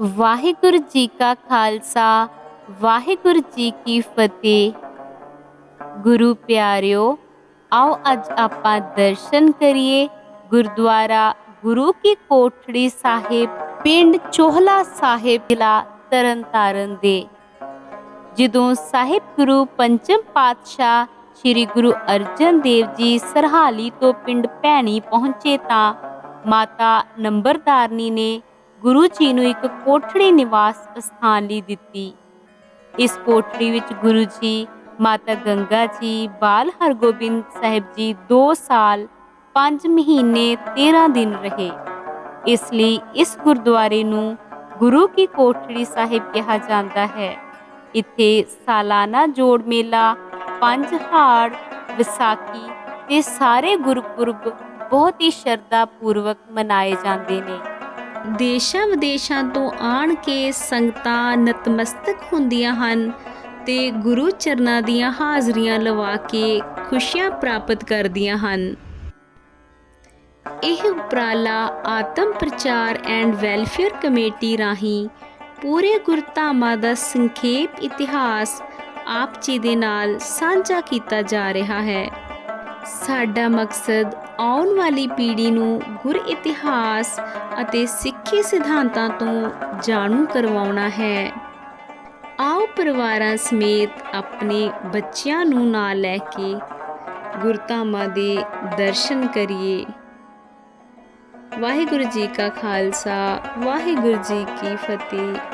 ਵਾਹਿਗੁਰੂ ਜੀ ਕਾ ਖਾਲਸਾ, ਵਾਹਿਗੁਰੂ ਜੀ ਕੀ ਫਤਿਹ। ਗੁਰੂ ਪਿਆਰਿਓ, ਆਓ ਅੱਜ ਆਪਾਂ ਦਰਸ਼ਨ ਕਰੀਏ ਗੁਰਦੁਆਰਾ ਗੁਰੂ ਕੀ ਕੋਠੜੀ ਸਾਹਿਬ, ਪਿੰਡ ਚੋਹਲਾ ਸਾਹਿਬ ਜ਼ਿਲ੍ਹਾ ਤਰਨਤਾਰਨ ਦੇ। ਜਦੋਂ ਸਾਹਿਬ ਗੁਰੂ ਪੰਚਮ ਪਾਤਸ਼ਾਹ ਸ੍ਰੀ ਗੁਰੂ ਅਰਜਨ ਦੇਵ ਜੀ ਸਰਹਾਲੀ ਤੋਂ ਪਿੰਡ ਭੈਣੀ ਪਹੁੰਚੇ ਤਾਂ ਮਾਤਾ ਨੰਬਰਦਾਰਨੀ ਨੇ ਗੁਰੂ ਜੀ ਨੂੰ ਇੱਕ ਕੋਠੜੀ ਨਿਵਾਸ ਸਥਾਨ ਲਈ ਦਿੱਤੀ। ਇਸ ਕੋਠੜੀ ਵਿੱਚ ਗੁਰੂ ਜੀ, ਮਾਤਾ ਗੰਗਾ ਜੀ, ਬਾਲ ਹਰਗੋਬਿੰਦ ਸਾਹਿਬ ਜੀ 2 ਸਾਲ 5 ਮਹੀਨੇ 13 ਦਿਨ ਰਹੇ। ਇਸ ਲਈ ਇਸ ਗੁਰਦੁਆਰੇ ਨੂੰ ਗੁਰੂ ਕੀ ਕੋਠੜੀ ਸਾਹਿਬ ਕਿਹਾ ਜਾਂਦਾ ਹੈ। ਇੱਥੇ ਸਾਲਾਨਾ ਜੋੜ ਮੇਲਾ, ਪੰਜ ਹਾੜ, ਵਿਸਾਖੀ ਤੇ ਸਾਰੇ ਗੁਰਪੁਰਬ ਬਹੁਤ ਹੀ ਸ਼ਰਧਾ ਪੂਰਵਕ ਮਨਾਏ ਜਾਂਦੇ ਨੇ। ਦੇਸ਼ਾਂ ਵਿਦੇਸ਼ਾਂ ਤੋਂ ਆਣ ਕੇ ਸੰਗਤਾਂ ਨਤਮਸਤਕ ਹੁੰਦੀਆਂ ਹਨ ਤੇ ਗੁਰੂ ਚਰਨਾਂ ਦੀਆਂ ਹਾਜ਼ਰੀਆਂ ਲਵਾ ਕੇ ਖੁਸ਼ੀਆਂ ਪ੍ਰਾਪਤ ਕਰਦੀਆਂ ਹਨ। ਇਹ ਉਪਰਾਲਾ ਆਤਮ ਪ੍ਰਚਾਰ ਐਂਡ ਵੈਲਫੇਅਰ ਕਮੇਟੀ ਰਾਹੀਂ ਪੂਰੇ ਗੁਰਧਾਮਾਂ ਦਾ ਸੰਖੇਪ ਇਤਿਹਾਸ ਆਪ ਜੀ ਦੇ ਨਾਲ ਸਾਂਝਾ ਕੀਤਾ ਜਾ ਰਿਹਾ ਹੈ। ਸਾਡਾ ਮਕਸਦ ਆਉਣ ਵਾਲੀ ਪੀੜ੍ਹੀ ਨੂੰ ਗੁਰ ਇਤਿਹਾਸ ਅਤੇ ਸਿੱਖੀ ਸਿਧਾਂਤਾਂ ਤੋਂ ਜਾਣੂ ਕਰਵਾਉਣਾ ਹੈ। ਆਓ ਪਰਿਵਾਰਾਂ ਸਮੇਤ ਆਪਣੇ ਬੱਚਿਆਂ ਨੂੰ ਨਾਲ ਲੈ ਕੇ ਗੁਰਧਾਮਾਂ ਦੇ ਦਰਸ਼ਨ ਕਰੀਏ। ਵਾਹਿਗੁਰੂ ਜੀ ਕਾ ਖਾਲਸਾ, ਵਾਹਿਗੁਰੂ ਜੀ ਕੀ ਫਤਿਹ।